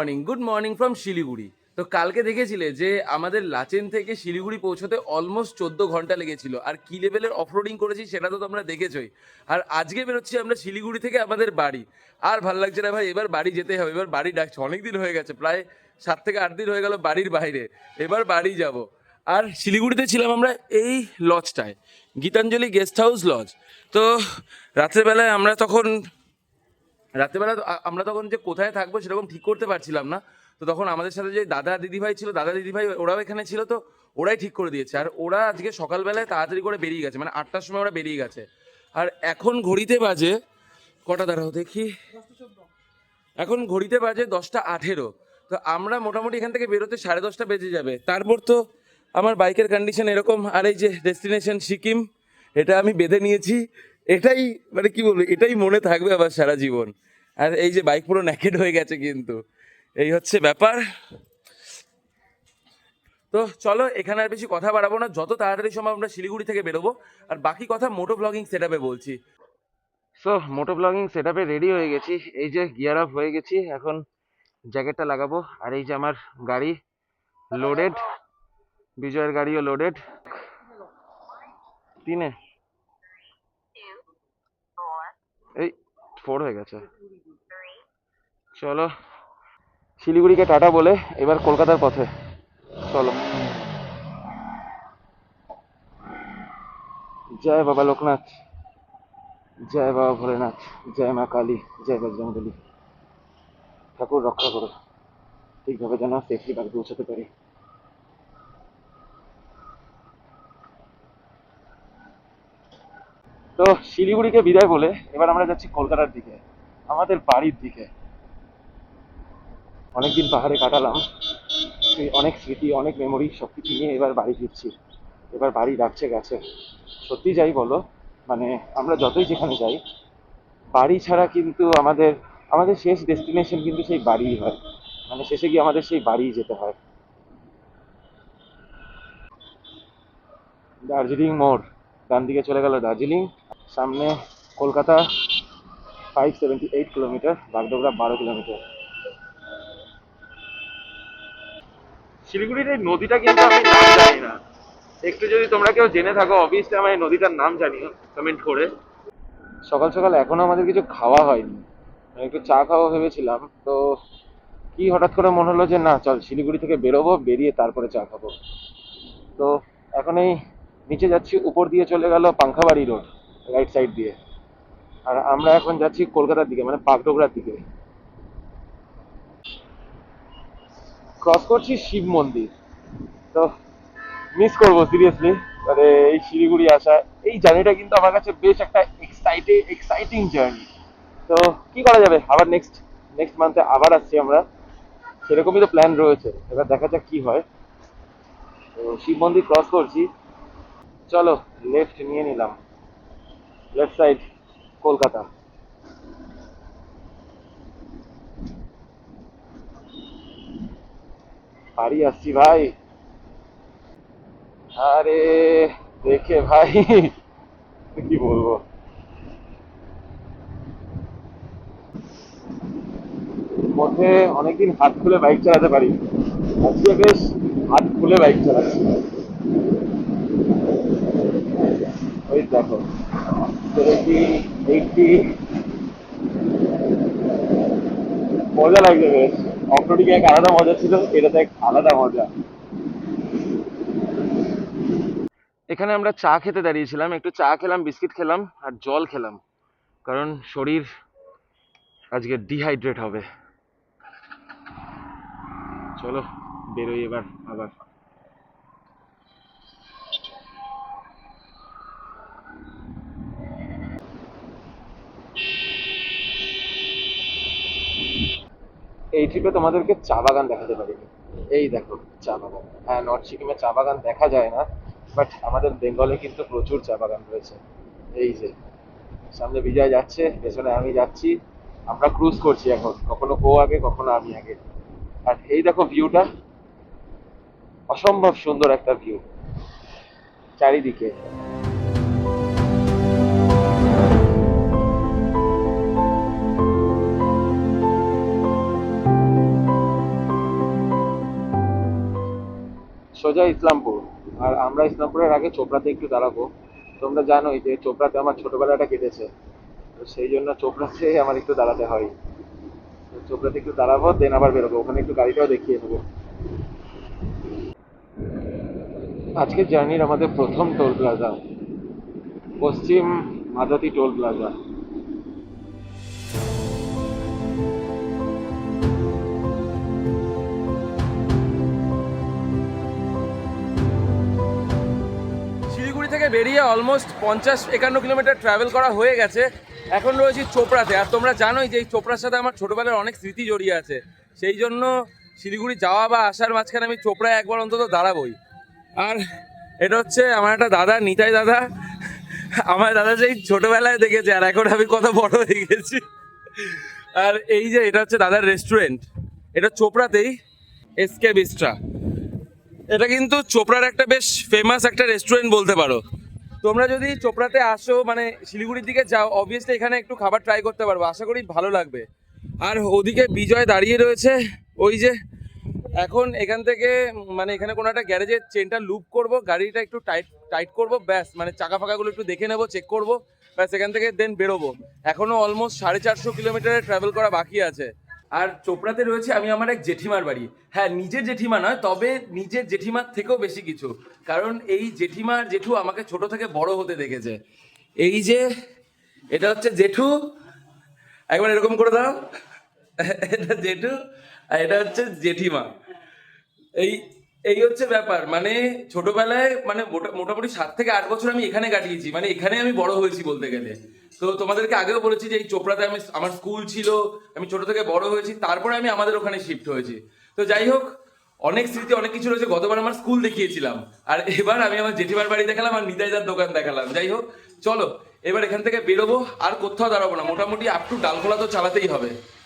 Morning good morning from Siliguri. তো কালকে দেখেছিলে যে আমাদের লাচেন থেকে শিলিগুড়ি পৌঁছতে অলমোস্ট চোদ্দ ঘণ্টা লেগেছিল। আর কি লেভেলের অফরোডিং করেছি সেটা তো তোমরা দেখেছোই। আর আজকে বেরোচ্ছি আমরা শিলিগুড়ি থেকে আমাদের বাড়ি। আর ভালো লাগছে না ভাই, এবার বাড়ি যেতে হবে, এবার বাড়ি ডাকছে, অনেক দিন হয়ে গেছে, প্রায় সাত থেকে আট দিন হয়ে গেল বাড়ির বাইরে, এবার বাড়ি যাব। আর শিলিগুড়িতে ছিলাম আমরা এই লজটায় গীতাঞ্জলি গেস্ট হাউস লজ তো রাত্রেবেলায় আমরা তখন রাত্রেবেলা আমরা তখন যে কোথায় থাকব সেরকম ঠিক করতে পারছিলাম না। তো তখন আমাদের সাথে যে দাদা দিদিভাই ছিল, দাদা দিদিভাই ওরাও এখানে ছিল, তো ওরাই ঠিক করে দিয়েছে। আর ওরা আজকে সকালবেলায় তাড়াতাড়ি করে বেরিয়ে গেছে মানে আটটার সময় ওরা বেরিয়ে গেছে। আর এখন ঘড়িতে বাজে কটা দাঁড়াও দেখি। এখন ঘড়িতে বাজে দশটা আঠেরো। তো আমরা মোটামুটি এখান থেকে বেরোতে সাড়ে দশটা বেজে যাবে। তারপর তো আমার বাইকের কন্ডিশন এরকম। আর এই যে ডেস্টিনেশন সিকিম, এটা আমি বেঁধে নিয়েছি। এটাই মানে কি বলব, এটাই মনে থাকবে আবার সারা জীবন। আর এই যে বাইক পুরো ন্যাকেড হয়ে গেছে কিন্তু। এই হচ্ছে ব্যাপার। তো চলো, এখানে আর বেশি কথা বাড়াবো না। যত তাড়াতাড়ি সম্ভব আমরা শিলিগুড়ি থেকে বেরোবো। আর বাকি কথা মোটো ব্লগিং সেট বলছি। So moto blogging set ready হয়ে গেছি। এই যে গিয়ার আপ হয়ে গেছি, এখন জ্যাকেটটা লাগাবো। আর এই যে আমার গাড়ি লোডেড বিজয়ের গাড়িও লোডেড তিনে। এই ফোর হয়ে গেছে। চলো, শিলিগুড়িকে টাটা বলে এবার কলকাতার পথে। চলো। জয় বাবা লোকনাথ, জয় বাবা ভোলেনাথ, জয় মা কালী, জয় বজরঙ্গলী ঠাকুর রক্ষা করো। ঠিকভাবে যেন সেফটি বাড়ি পৌঁছাতে পারি। তো শিলিগুড়িকে বিদায় বলে এবার আমরা যাচ্ছি কলকাতার দিকে, আমাদের বাড়ির দিকে। অনেকদিন পাহাড়ে কাটালাম, সেই অনেক স্মৃতি, অনেক মেমোরি সব কিছু নিয়ে এবার বাড়ি ফিরছি। এবার বাড়ি ডাকছে গেছে। সত্যি যাই বলো মানে আমরা যতই যেখানে যাই, বাড়ি ছাড়া কিন্তু আমাদের আমাদের শেষ ডেস্টিনেশন কিন্তু সেই বাড়িই হয়। মানে শেষে গিয়ে আমাদের সেই বাড়িই যেতে হয়। দার্জিলিং মোড় ডান দিকে চলে গেল দার্জিলিং। সামনে Kolkata five seventy eight kilometre Bagdogra বারো কিলোমিটার শিলিগুড়ির এই নদীটা কিন্তু আমি নাম জানি না। একটু যদি তোমরা কেউ জেনে থাকো অবভিয়াসলি আমার এই নদীটার নাম জানিও কমেন্ট করে। সকাল সকাল এখনও আমাদের কিছু খাওয়া হয়নি। আমি একটু চা খাওয়া ভেবেছিলাম তো কি হঠাৎ করে মনে হলো যে না চল শিলিগুড়ি থেকে বেরোবো বেরিয়ে তারপরে চা খাব। তো এখন এই নিচে যাচ্ছি উপর দিয়ে চলে গেল পাংখাবাড়ি রোড রাইট সাইড দিয়ে। আর আমরা এখন যাচ্ছি কলকাতার দিকে মানে বাগডোগরার দিকে। ক্রস করছি শিব মন্দির। তো মিস করব সিরিয়াসলি মানে এই শিলিগুড়ি আসা, এই জার্নিটা কিন্তু আমার কাছে বেশ একটা এক্সাইটে এক্সাইটিং জার্নি তো কি করা যাবে? আবার নেক্সট নেক্সট মান্থে আবার আসছি আমরা। সেরকমই তো প্ল্যান রয়েছে। এবার দেখা যাক কি হয়। তো শিব মন্দির ক্রস করছি। চলো লেফট নিয়ে নিলাম। লেফট সাইড কলকাতা বাড়ি আসছি ভাই আরে দেখে ভাই কি বলব মধ্যে অনেকদিন হাত খুলে বাইক চালাতে পারি। আজকে বেশ হাত খুলে বাইক চালাচ্ছি। ওই দেখো। মজা লাগছে বেশ। অফরোডিং এক আলাদা মজা ছিল এটাতে এক আলাদা মজা। এখানে আমরা চা খেতে দাঁড়িয়েছিলাম, একটু চা খেলাম, বিস্কিট খেলাম, আর জল খেলাম। কারণ শরীর আজকে ডিহাইড্রেট হবে। চলো, বেরোই এবার আবার। এই ট্রিপে তোমাদেরকে চা বাগান দেখাতে পারি। এই দেখো, চা বাগান। হ্যাঁ নর্থ সিকিমে চা বাগান দেখা যায় না বাট আমাদের বেঙ্গলে কিন্তু প্রচুর চা বাগান রয়েছে। এই যে, সামনে বিজয় যাচ্ছে, পেছনে আমি যাচ্ছি। আমরা ক্রুজ করছি এখন, কখনো ও আগে, কখনো আমি আগে। আর এই দেখো ভিউটা অসম্ভব সুন্দর একটা ভিউ চারিদিকে। যায় ইসলামপুর। আর আমরা ইসলামপুরের আগে চোপড়াতে একটু দাঁড়াবো। তোমরা জানোই যে চোপড়াতে আমার ছোটবেলাটা কেটেছে। তো সেই জন্য চোপড়াতে আমার একটু দাঁড়াতে হয়। তো চোপড়াতে একটু দাঁড়াবো দেন আবার বেরোবো। ওখানে একটু গাড়িটাও দেখিয়ে নেব। আজকের জার্নির আমাদের প্রথম টোল প্লাজা পশ্চিম মাদাতি টোল প্লাজা বেরিয়ে অলমোস্ট পঞ্চাশ একান্ন কিলোমিটার ট্রাভেল করা হয়ে গেছে। এখন রয়েছি চোপড়াতে। আর তোমরা জানোই যে এই চোপড়ার সাথে আমার ছোটোবেলার অনেক স্মৃতি জড়িয়ে আছে। সেই জন্য শিলিগুড়ি যাওয়া বা আসার মাঝখানে আমি চোপড়ায় একবার অন্তত দাঁড়াবই। আর এটা হচ্ছে আমার একটা দাদা, নিতাই দাদা। আমার দাদা সেই ছোটোবেলায় দেখেছে, আর এখন আমি কত বড় হয়ে গেছি। আর এই যে এটা হচ্ছে দাদার রেস্টুরেন্ট এটা চোপড়াতেই এসকে বিস্ট্রা এটা কিন্তু চোপড়ার একটা বেশ ফেমাস একটা রেস্টুরেন্ট বলতে পারো। তোমরা যদি চোপড়াতে আসো মানে শিলিগুড়ির দিকে যাও অবভিয়াসলি এখানে একটু খাবার ট্রাই করতে পারব। আশা করি ভালো লাগবে। আর ওদিকে বিজয় দাঁড়িয়ে রয়েছে। ওই যে, এখন এখান থেকে মানে এখানে কোনো একটা গ্যারেজের চেনটা লুপ করব, গাড়িটা একটু টাইট টাইট করব, ব্যাস মানে চাকা ফাকাগুলো একটু দেখে নেব চেক করব, ব্যাস, এখান থেকে দেন বেরোবো। এখনও অলমোস্ট সাড়ে চারশো কিলোমিটারে ট্রাভেল করা বাকি আছে। আর চোপড়াতে রয়েছে আমি আমার এক জেঠিমার বাড়ি। হ্যাঁ নিজের জেঠিমা নয়, তবে নিজের জেঠিমার থেকেও বেশি কিছু। কারণ এই জেঠিমার জেঠু আমাকে ছোট থেকে বড় হতে দেখেছে। এই যে, এটা হচ্ছে জেঠু। একবার এরকম করে দাও। এটা জেঠু আর এটা হচ্ছে জেঠিমা। এই এই হচ্ছে ব্যাপার। মানে ছোটবেলায় মানে মোটা- মোটামুটি সাত থেকে আট বছর আমি এখানে কাটিয়েছি। মানে এখানে আমি বড় হয়েছি বলতে গেলে। তো তোমাদেরকে আগেও বলেছি যে এই চোপড়াতে আমি আমার স্কুল ছিল, আমি ছোট থেকে বড় হয়েছি, তারপরে আমি আমাদের ওখানে শিফট হয়েছি। তো যাই হোক, অনেক স্মৃতি, অনেক কিছু রয়েছে। গতবার আমার স্কুল দেখিয়েছিলাম। আর এবার আমি আমার জেঠিমার বাড়ি দেখালাম আর নিতাইদার দোকান দেখালাম। যাই হোক, চলো, এবার এখান থেকে বেরোবো। আর কোথাও দাঁড়াবো না। মোটামুটি আপ টু তো চালাতেই হবে।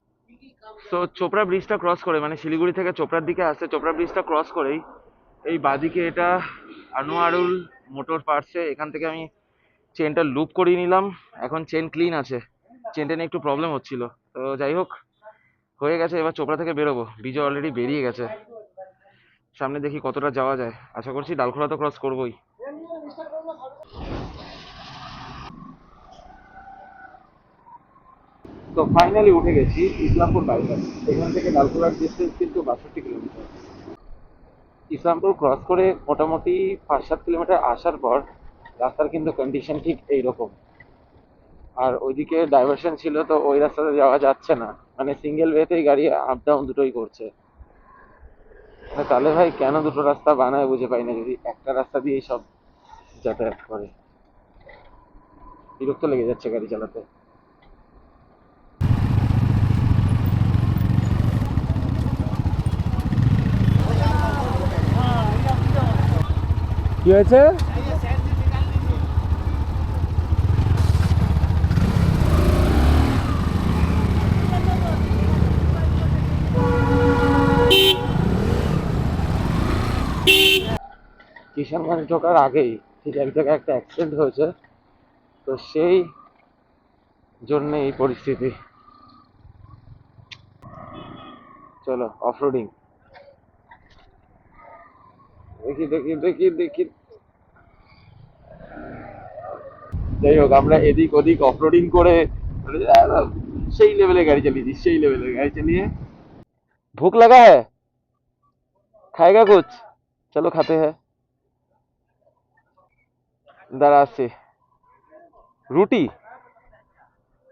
তো চোপড়া ব্রিজটা ক্রস করে মানে শিলিগুড়ি থেকে চোপড়ার দিকে আসছে, চোপড়া ব্রিজটা ক্রস করেই এই বাদিকে এটা আনোয়ারুল মোটর পার্টসে এখান থেকে আমি চেনটা লুপ করিয়ে নিলাম। এখন চেন ক্লিন আছে। চেনটা নিয়ে একটু প্রবলেম হচ্ছিল। তো যাই হোক, হয়ে গেছে। এবার চোপড়া থেকে বেরোবো। বিজয় অলরেডি বেরিয়ে গেছে। সামনে দেখি কতটা যাওয়া যায়। আশা করছি ডালখোলা তো ক্রস করবোই। তো ফাইনালি উঠে গেছি ইসলামপুর বাইপাস এখান থেকে লালপুরার ডিস্টেন্স কিন্তু বাষট্টি কিলোমিটার ইসলামপুর ক্রস করে মোটামুটি পাঁচ সাত কিলোমিটার আসার পর রাস্তার কিন্তু কন্ডিশন ঠিক এইরকম। আর ওইদিকে ডাইভারশন ছিল তো ওই রাস্তাতে যাওয়া যাচ্ছে না। মানে সিঙ্গেল ওয়েতেই গাড়ি আপ ডাউন দুটোই করছে। তাহলে ভাই কেন দুটো রাস্তা বানায় বুঝে পাই না যদি একটা রাস্তা দিয়েই সব যাতায়াত করে। বিরক্ত লেগে যাচ্ছে গাড়ি চালাতে। কি হয়েছে? কিষানগঞ্জ ঢোকার আগেই ঠিক এক জায়গায় একটা অ্যাক্সিডেন্ট হয়েছে। তো সেই জন্য এই পরিস্থিতি। চলো অফরোডিং দেখি দেখি দেখি দেখি। যাই হোক, আমরা এদিক ওদিক অফরোডিং করে সেই লেভেলে গাড়ি চালিয়েছি, সেই লেভেলে গাড়ি চালিয়ে। ভুক লাগা হ্যাঁ খায়গা কুচ চলো খাতে হ্যাঁ দাঁড়া, আসছি। রুটি?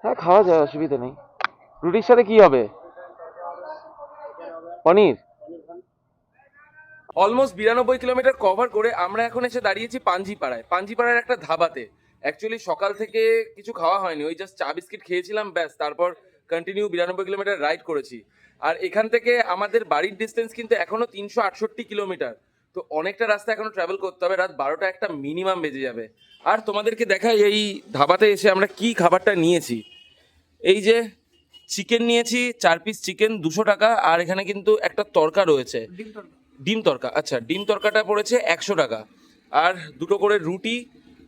হ্যাঁ খাওয়া যায়, অসুবিধা নেই। রুটির সাথে কি হবে? পনির? অলমোস্ট বিরানব্বই কিলোমিটার কভার করে আমরা এখন এসে দাঁড়িয়েছি পাঞ্জিপাড়ায়। পাঞ্জিপাড়ার একটা ধাবাতে। অ্যাকচুয়ালি সকাল থেকে কিছু খাওয়া হয়নি, ওই জাস্ট চা বিস্কিট খেয়েছিলাম, ব্যাস, তারপর কন্টিনিউ বিরানব্বই কিলোমিটার রাইড করেছি। আর এখান থেকে আমাদের বাড়ির ডিস্টেন্স কিন্তু এখনও তিনশো আটষট্টি কিলোমিটার। তো অনেকটা রাস্তা এখনও ট্রাভেল করতে হবে, রাত বারোটা একটা মিনিমাম বেজে যাবে। আর তোমাদেরকে দেখাই, এই ধাবাতে এসে আমরা কি খাবারটা নিয়েছি। এই যে চিকেন নিয়েছি, চার পিস চিকেন দুশো টাকা, আর এখানে কিন্তু একটা তরকা রয়েছে। ডিম তরকা আচ্ছা ডিম তরকাটা পড়েছে একশো টাকা। আর দুটো করে রুটি,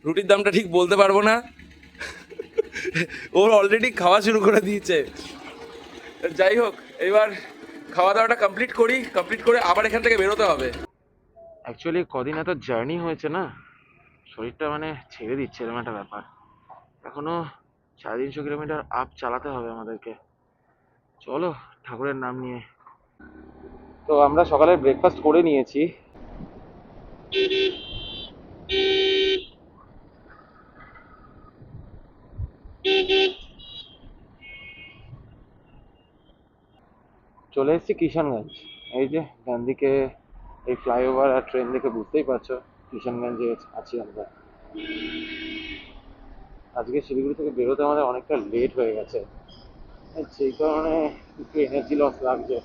রুটির দামটা ঠিক বলতে পারব না। ওর অলরেডি খাওয়া শুরু করে দিয়েছে। যাই হোক, এবার খাওয়া দাওয়াটা কমপ্লিট করি কমপ্লিট করে আবার এখান থেকে বেরোতে হবে। অ্যাকচুয়ালি কদিন এত জার্নি হয়েছে না? শরীরটা মানে ছেড়ে দিচ্ছে এরকম একটা ব্যাপার। এখনও সাড়ে তিনশো কিলোমিটার আপ চালাতে হবে আমাদেরকে। চলো, ঠাকুরের নাম নিয়ে। তো আমরা সকালে ব্রেকফাস্ট করে নিয়েছি। চলে এসেছি কিষানগঞ্জ এই যে, ডান দিকে এই ফ্লাইওভার আর ট্রেন দেখে বুঝতেই পারছ কিষানগঞ্জে আছি আমরা। আজকে শিলিগুড়ি থেকে বেরোতে আমাদের অনেকটা লেট হয়ে গেছে। সেই কারণে একটু এনার্জি লস লাগছে।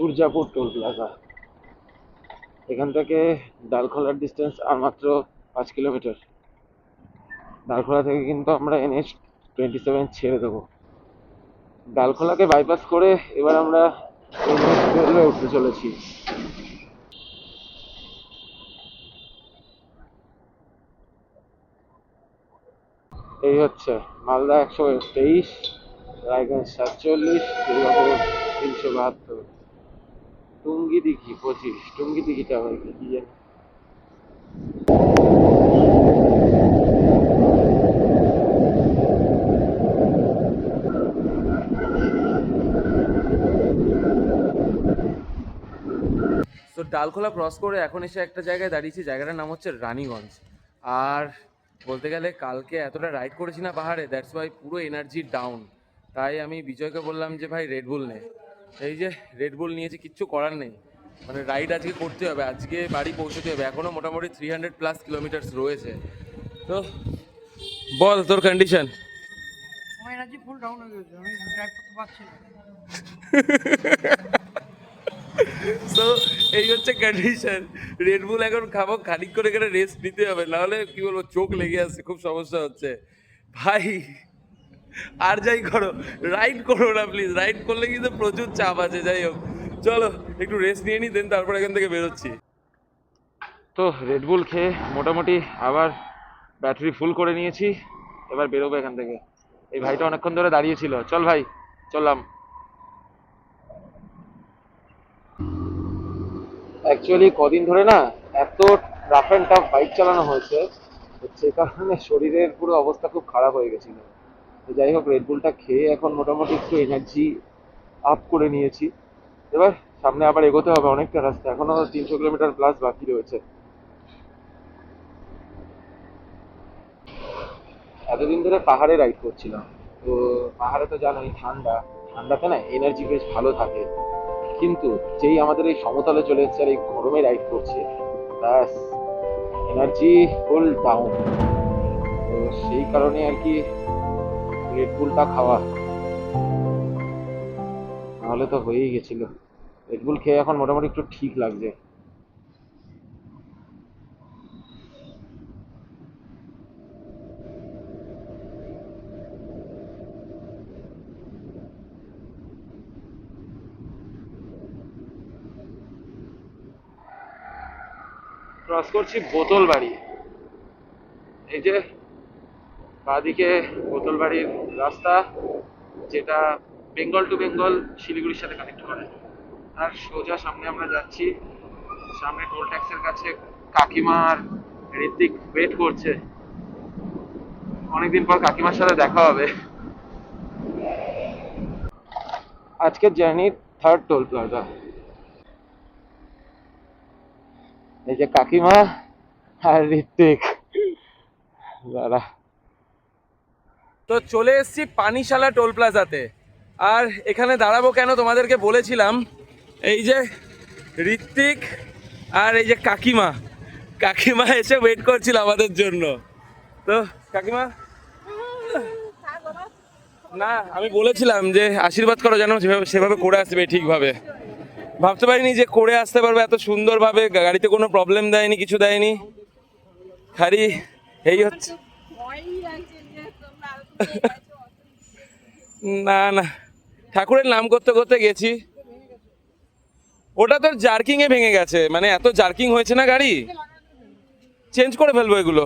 সূর্যাপুর টোল প্লাজা এখান থেকে ডালখোলার ডিস্টেন্স আর মাত্র পাঁচ কিলোমিটার ডালখোলা থেকে কিন্তু আমরা এনএইচ টোয়েন্টি সেভেন ছেড়ে দেবো। ডালখোলাকে বাইপাস করে এবার আমরা এনএইচ টুয়েলভে উঠতে চলেছি। এই হচ্ছে মালদা একশো তেইশ, রায়গঞ্জ সাতচল্লিশ, দুর্গাপুর তিনশো বাহাত্তর। টুঙ্গি দিঘি, পঁচিশ। টুঙ্গি দিঘিটা কি জানি? তো ডালখোলা ক্রস করে এখন এসে একটা জায়গায় দাঁড়িয়েছি, জায়গাটার নাম হচ্ছে রানীগঞ্জ। আর বলতে গেলে কালকে এতটা রাইড করেছি না পাহাড়ে দ্যাটস ওয়াই পুরো এনার্জি ডাউন তাই আমি বিজয়কে বললাম যে, ভাই রেডবুল নে। এই যে রেডবুল নিয়েছি কিচ্ছু করার নেই। মানে রাইড আজকে করতে হবে আজকে বাড়ি পৌঁছতে হবে। এখনও মোটামুটি থ্রি হান্ড্রেড প্লাস কিলোমিটার্স রয়েছে। তো বল তোর কন্ডিশন তো এই হচ্ছে কন্ডিশন রেডবুল এখন খাব খানিক করে করে রেস্ট নিতে হবে। নাহলে কি বলব চোখ লেগে আসছে খুব সমস্যা হচ্ছে। ভাই আর যাই করো রাইড করো না প্লিজ রাইড করলে কিন্তু প্রচুর চাপ আছে, যাই হোক। চলো, একটু রেস্ট নিয়ে নিই দেন তারপর এখান থেকে বেরোচ্ছি। তো রেডবুল খেয়ে মোটামুটি আবার ব্যাটারি ফুল করে নিয়েছি, এবার বেরোবো এখান থেকে। এই ভাইটা অনেকক্ষণ ধরে দাঁড়িয়েছিল। চল ভাই, চললাম। অ্যাকচুয়ালি কদিন ধরে না এত রাফ অ্যান্ড টাফ বাইক চালানো হয়েছে সে কারণে শরীরের পুরো অবস্থা খুব খারাপ হয়ে গেছিল। তো যাই হোক রেডবুলটা খেয়ে এখন মোটামুটি একটু এনার্জি আপ করে নিয়েছি। এবার সামনে আবার এগোতে হবে অনেকটা রাস্তা। এখনও তিনশো কিলোমিটার প্লাস বাকি রয়েছে। এতদিন ধরে পাহাড়ে রাইড করছিলাম। তো পাহাড়ে তো জানোই, ঠান্ডা। ঠান্ডাতে না এনার্জি বেশ ভালো থাকে। কিন্তু যেই আমাদের এই সমতলে চলে এসেছে আর এই গরমে রাইড করছে এনার্জি ফুল ডাউন তো সেই কারণে আর কি রেডবুলটা খাওয়া। নাহলে তো হয়েই গেছিল। রেডবুল খেয়ে এখন মোটামুটি একটু ঠিক লাগছে। ক্রস করছি বোতল বাড়ি। এই যে বাঁদিকে বোতল বাড়ির রাস্তা, যেটা বেঙ্গল টু বেঙ্গল শিলিগুড়ির সাথে কানেক্ট করে। আর সোজা সামনে আমরা যাচ্ছি, সামনে টোল ট্যাক্সের কাছে কাকিমা আর ঋত্বিক ওয়েট করছে। অনেকদিন পর কাকিমার সাথে দেখা হবে। আজকের জার্নি থার্ড টোল প্লাজা এই যে কাকিমা আর ঋত্বিক। দাঁড়া। তো চলে এসেছি পানিশালা টোল প্লাজাতে। আর এখানে দাঁড়াবো কেন তোমাদেরকে বলেছিলাম, এই যে ঋত্বিক আর এই যে কাকিমা। কাকিমা এসে ওয়েট করছিল আমাদের জন্য। তো কাকিমা? না, আমি বলেছিলাম যে আশীর্বাদ করো যেন যেভাবে সেভাবে করে আসবে ঠিকভাবে। ভাবতে পারিনি যে করে আসতে পারবে এত সুন্দরভাবে গাড়িতে কোনো প্রবলেম দেয়নি, কিছু দেয়নি। খালি এই হচ্ছে ভয়ই লাগছে যে তোমরা আলোচনা করছ, অত না না। ঠাকুরের নাম করতে করতে গেছি। ওটা তোর জার্কিং এ ভেঙে গেছে। মানে এত জার্কিং হয়েছে না গাড়ি? চেঞ্জ করে ফেলব এগুলো।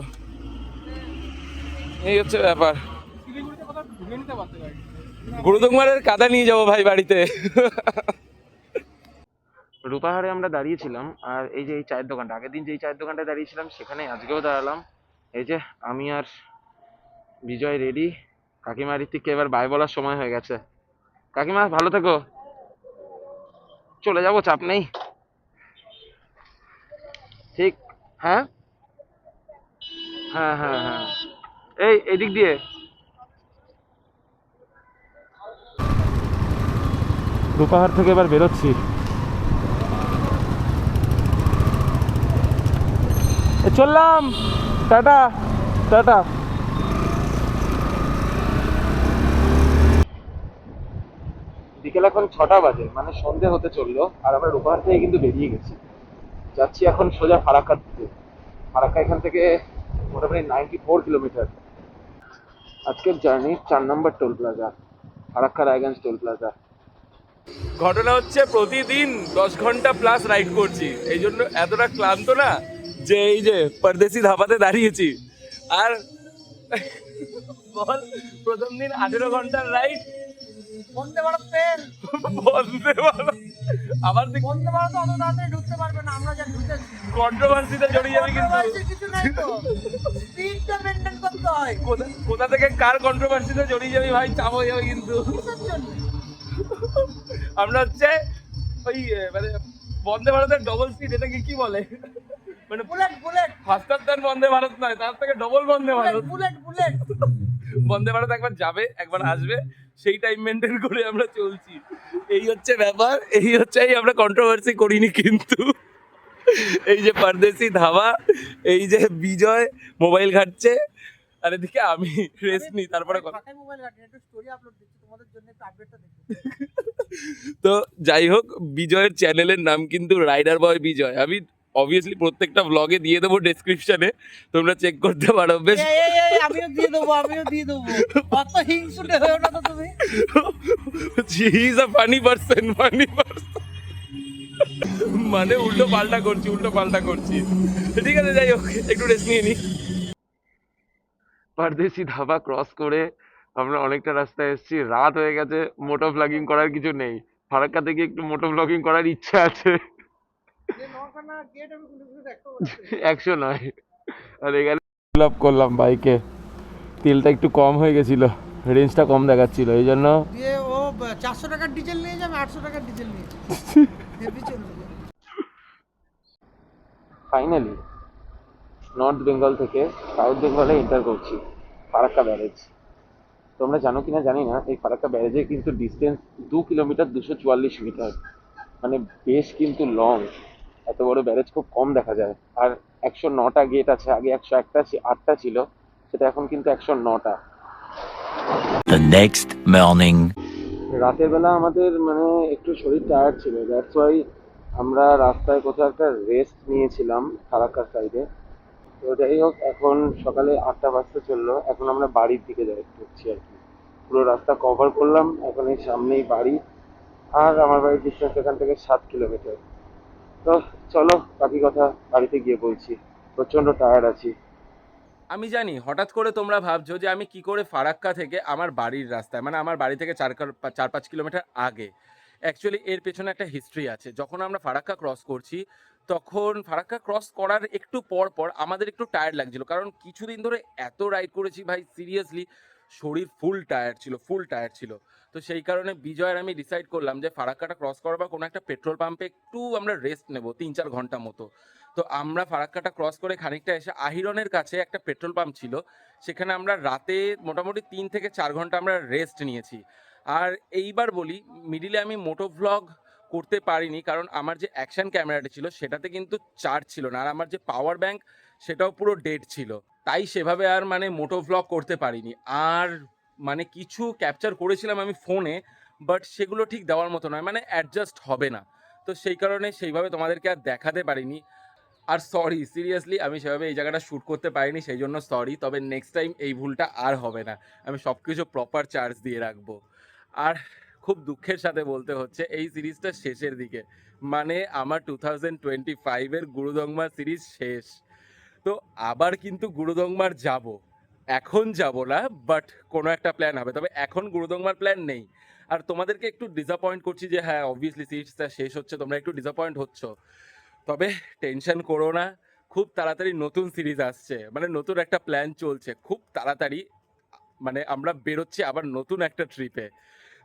এই হচ্ছে ব্যাপার। গুরুদংমারের কাদা নিয়ে যাব ভাই বাড়িতে। রূপাহারে আমরা দাঁড়িয়েছিলাম, আর এই যে এই চায়ের দোকানটা, আগের দিন যে চায়ের দোকানটা দাঁড়িয়েছিলাম সেখানে আজকেও দাঁড়ালাম। এই যে আমি আর বিজয় রেডি। কাকিমা ঋতিককে এবার বাই বলার সময় হয়ে গেছে। কাকিমা, ভালো থেকো। চলে যাব, চাপ নেই। ঠিক হ্যাঁ? হ্যাঁ হ্যাঁ হ্যাঁ। এই, এদিক দিয়ে। রূপাহার থেকে এবার বেরোচ্ছি। চললাম। Tata tata. বিকেল এখন ছটা বাজে মানে সন্ধে হতে চলল, আর আমরা রূপাহার থেকে কিন্তু বেরিয়ে গেছি। যাচ্ছি এখন সোজা ফারাক্কার দিকে। ফারাক্কা এখান থেকে মোটামুটি নাইনটি ফোর কিলোমিটার আজকের জার্নি চার নম্বর toll plaza Farakka Raiganj toll plaza ঘটনা হচ্ছে প্রতিদিন দশ ঘণ্টা প্লাস রাইড করছি। এই জন্য এতটা ক্লান্ত না যে এই যে পরদেশি ধাবাতে দাঁড়িয়েছি। আর বল, প্রথম দিন আঠেরো ঘণ্টার রাইড বন্দে ভারত ট্রেন বলতে পারো আবার দেখ বন্দে ভারত অত তাড়াতাড়ি ঢুকতে পারবে না আমরা যা ঢুকেছি। কন্ট্রোভার্সিতে জড়িয়ে যাবে কিন্তু। কিছু নাই তো। স্পিডটা মেনটেন করতে হয়। কোথা থেকে কার কন্ট্রোভার্সিতে জড়িয়ে যাবি ভাই? চাপ হয়ে যাবে কিন্তু। আমরা হচ্ছে ওই মানে বন্দে ভারতের ডবল স্পিড এটাকে কি বলে? মানে bullet bullet faster than Vande Bharat নয় তার থেকে double Vande Bharat. Bullet bullet Vande Bharat একবার যাবে একবার আসবে। সেই টাইম মেনটেন করে আমরা চলছি। এই হচ্ছে ব্যাপার এই হচ্ছে আমরা কন্ট্রোভার্সি করিনি কিন্তু। এই যে পারদেশি ধাবা এই যে বিজয় মোবাইল ঘাটছে। আর এদিকে আমি রেস্ট নিই তারপরে কথা। মোবাইল ঘাটে একটু স্টোরি আপলোড দিচ্ছি তোমাদের জন্য একটু আপডেটটা তো যাই হোক বিজয়ের চ্যানেলের নাম কিন্তু রাইডার বয় বিজয় আমি অবভিয়াসলি প্রত্যেকটা ব্লগে দিয়ে দেবো ডেসক্রিপশনে তোমরা চেক করতে পারো বেশ। আমিও দিয়ে দেবো আমিও দিয়ে দেবো। অত হিংসুটে হয়েও না তো তুমি। He is a funny person funny person মানে উল্টো পাল্টা করছি উল্টো পাল্টা করছি। ঠিক আছে যাই হোক একটু রেস্ট নিয়ে নি পারদেশি ধাবা ক্রস করে আমরা অনেকটা রাস্তায় এসেছি। রাত হয়ে গেছে মোটো ব্লগিং করার কিছু নেই। ফারাক্কা থেকে একটু মোটো ব্লগিং করার ইচ্ছা আছে। একশো নয়। আর এখানে আপ করলাম বাইকে তেলটা একটু কম হয়ে গেছিল রেঞ্জটা কম দেখাচ্ছিল এই জন্য ও চারশো টাকার ডিজেল নিয়ে যাবে আটশো টাকার ডিজেল নিয়ে ফাইনালি নর্থ বেঙ্গল থেকে সাউথ বেঙ্গলে এন্টার করছি ফারাক্কা ব্যারেজ। তোমরা জানো কিনা জানি না এই ফারাক্কা ব্যারেজে কিন্তু ডিস্টেন্স দু কিলোমিটার দুশো চুয়াল্লিশ মিটার মানে বেশ কিন্তু লং এত বড় ব্যারেজ খুব কম দেখা যায়। আর একশো নটা গেট আছে আগে একশো একটা আটটা ছিল সেটা এখন কিন্তু একশো নটা। The next morning. রাতের বেলা আমাদের মানে একটু শরীর টায়ার্ড ছিল দ্যাটস ওয়াই আমরা রাস্তায় কোথাও একটা রেস্ট নিয়েছিলাম ফারাক্কার সাইডে তো যাই হোক এখন সকালে আটটা বাজতে চলল এখন আমরা বাড়ির দিকে যাই ঢুকছি আর কি। পুরো রাস্তা কভার করলাম এখন এই সামনেই বাড়ি আর আমার বাড়ির ডিস্টেন্স এখান থেকে সাত কিলোমিটার তো চলো, বাকি কথা বাড়িতে গিয়ে বলছি। টায়ার্ড আছি। আমি জানি, হঠাৎ করে তোমরা ভাবছ যে আমি কি করে ফারাক্কা থেকে আমার বাড়ির রাস্তায় মানে আমার বাড়ি থেকে চার চার পাঁচ কিলোমিটার আগে অ্যাকচুয়ালি এর পেছনে একটা হিস্ট্রি আছে। যখন আমরা ফারাক্কা ক্রস করছি, তখন ফারাক্কা ক্রস করার একটু পর পর আমাদের একটু টায়ার্ড লাগছিল। কারণ কিছুদিন ধরে এত রাইড করেছি ভাই সিরিয়াসলি শরীর ফুল টায়ার ছিল ফুল টায়ার ছিল। তো সেই কারণে বিজয়ের আমি ডিসাইড করলাম যে ফারাক্কাটা ক্রস করার বা কোনো একটা পেট্রোল পাম্পে একটু আমরা রেস্ট নেব তিন চার ঘণ্টা মতো। তো আমরা ফারাক্কাটা ক্রস করে খানিকটা এসে আহিরনের কাছে একটা পেট্রোল পাম্প ছিল, সেখানে আমরা রাতে মোটামুটি তিন থেকে চার ঘণ্টা আমরা রেস্ট নিয়েছি। আর এইবার বলি মিডিলে আমি মোটো ভ্লগ করতে পারিনি, কারণ আমার যে অ্যাকশন ক্যামেরাটা ছিল, সেটাতে কিন্তু চার্জ ছিল না। আর আমার যে পাওয়ার ব্যাংক সেটাও পুরো ডেড ছিল। তাই সেভাবে আর মানে মোটো ভ্লগ করতে পারিনি। আর মানে কিছু ক্যাপচার করেছিলাম আমি ফোনে বাট সেগুলো ঠিক দেওয়ার মতো নয় মানে অ্যাডজাস্ট হবে না। তো সেই কারণে সেইভাবে তোমাদেরকে আর দেখাতে পারিনি। আর সরি সিরিয়াসলি আমি সেভাবে এই জায়গাটা শ্যুট করতে পারিনি, সেই জন্য সরি তবে নেক্সট টাইম এই ভুলটা আর হবে না। আমি সব কিছু প্রপার চার্জ দিয়ে রাখব। আর খুব দুঃখের সাথে বলতে হচ্ছে, এই সিরিজটা শেষের দিকে। মানে আমার টু থাউজেন্ড টোয়েন্টি ফাইভের গুরুদংমার সিরিজ শেষ। তো আবার কিন্তু গুরুদংমার যাব। এখন যাব না বাট কোনো একটা প্ল্যান হবে। তবে এখন গুরুদংমার প্ল্যান নেই। আর তোমাদেরকে একটু ডিসঅ্যাপয়েন্ট করছি যে হ্যাঁ অবভিয়াসলি সিরিজটা শেষ হচ্ছে, তোমরা একটু ডিসঅ্যাপয়েন্ট হচ্ছ। তবে টেনশন করো না, খুব তাড়াতাড়ি নতুন সিরিজ আসছে। মানে নতুন একটা প্ল্যান চলছে, খুব তাড়াতাড়ি মানে আমরা বেরোচ্ছি আবার নতুন একটা ট্রিপে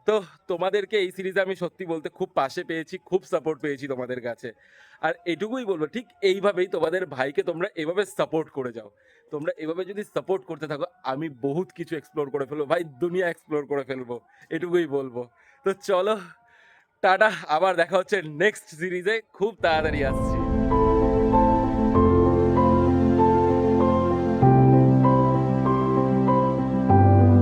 তো তোমাদেরকে এই সিরিজে আমি সত্যি বলতে খুব পাশে পেয়েছি, খুব সাপোর্ট পেয়েছি তোমাদের কাছে। আর এটুকুই বলব, ঠিক এইভাবেই তোমাদের ভাইকে তোমরা এভাবে সাপোর্ট করে যাও। তোমরা এভাবে যদি সাপোর্ট করতে থাকো, আমি বহুত কিছু এক্সপ্লোর করে ফেলব, ভাই দুনিয়া এক্সপ্লোর করে ফেলব এটুকুই বলব। তো চলো, টাটা, আবার দেখা হচ্ছে নেক্সট সিরিজে খুব তাড়াতাড়ি আসছি।